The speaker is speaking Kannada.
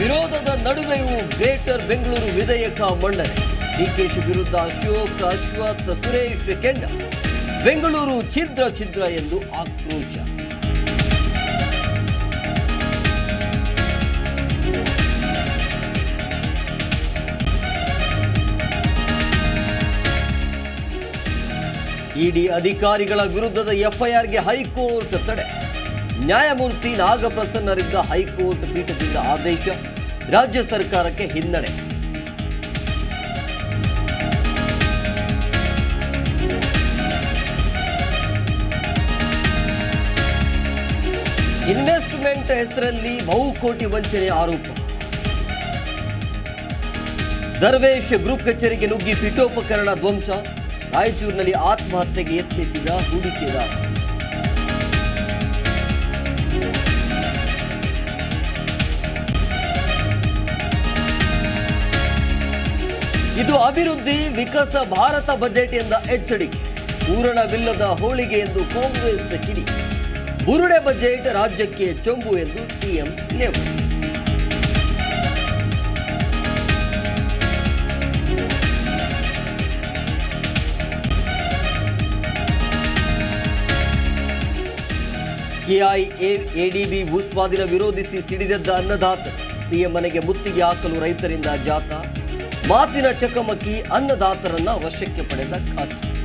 ವಿರೋಧದ ನಡುವೆಯೂ ಗ್ರೇಟರ್ ಬೆಂಗಳೂರು ವಿಧೇಯಕ ಮಂಡನೆ ಡಿಕೆಶಿ ವಿರುದ್ಧ ಅಶೋಕ್ ಅಶ್ವಥ್, ಸುರೇಶ್ ಕೆಂಡ. ಬೆಂಗಳೂರು ಛಿದ್ರ ಛಿದ್ರ ಎಂದು ಆಕ್ರೋಶ. ಇಡಿ ಅಧಿಕಾರಿಗಳ ವಿರುದ್ಧದ ಎಫ್ಐಆರ್ಗೆ ಹೈಕೋರ್ಟ್ ತಡೆ. ನ್ಯಾಯಮೂರ್ತಿ ನಾಗಪ್ರಸನ್ನರಿದ್ದ ಹೈಕೋರ್ಟ್ ಪೀಠದಿಂದ ಆದೇಶ ರಾಜ್ಯ ಸರ್ಕಾರಕ್ಕೆ ಹಿನ್ನಡೆ. ಇನ್ವೆಸ್ಟ್ಮೆಂಟ್ ಹೆಸರಲ್ಲಿ ಬಹುಕೋಟಿ ವಂಚನೆ ಆರೋಪ. ದರ್ವೇಶ್ ಗ್ರೂಪ್ ಕಚೇರಿಗೆ ನುಗ್ಗಿ ಪೀಠೋಪಕರಣ ಧ್ವಂಸ. ರಾಯಚೂರಿನಲ್ಲಿ ಆತ್ಮಹತ್ಯೆಗೆ ಯತ್ನಿಸಿದ ಹೂಡಿಕೆದಾರ. ಇದು ಅಭಿವೃದ್ಧಿ ವಿಕಾಸ ಭಾರತ ಬಜೆಟ್ ಎಂದ ಎಚ್ಚರಿಕೆ ಪೂರಣವಿಲ್ಲದ ಹೋಳಿಗೆ ಎಂದು ಕಾಂಗ್ರೆಸ್ ಕಿಡಿ. ಬುರುಡೆ ಬಜೆಟ್ ರಾಜ್ಯಕ್ಕೆ ಚೊಂಬು ಎಂದು ಸಿಎಂ ಲೇವಡಿ ಕೆಐಎಡಿಬಿ ಭೂಸ್ವಾಧೀನ ವಿರೋಧಿಸಿ ಸಿಡಿದೆದ್ದ ಅನ್ನದಾತ ಸಿಎಂ ಮನೆಗೆ ಮುತ್ತಿಗೆ ಹಾಕಲು ರೈತರಿಂದ ಜಾಥಾ. ಮಾತಿನ ಚಕಮಕಿ ಅನ್ನದಾತರನ್ನ ವಶಕ್ಕೆ ಪಡೆದ ಖಾಕಿ.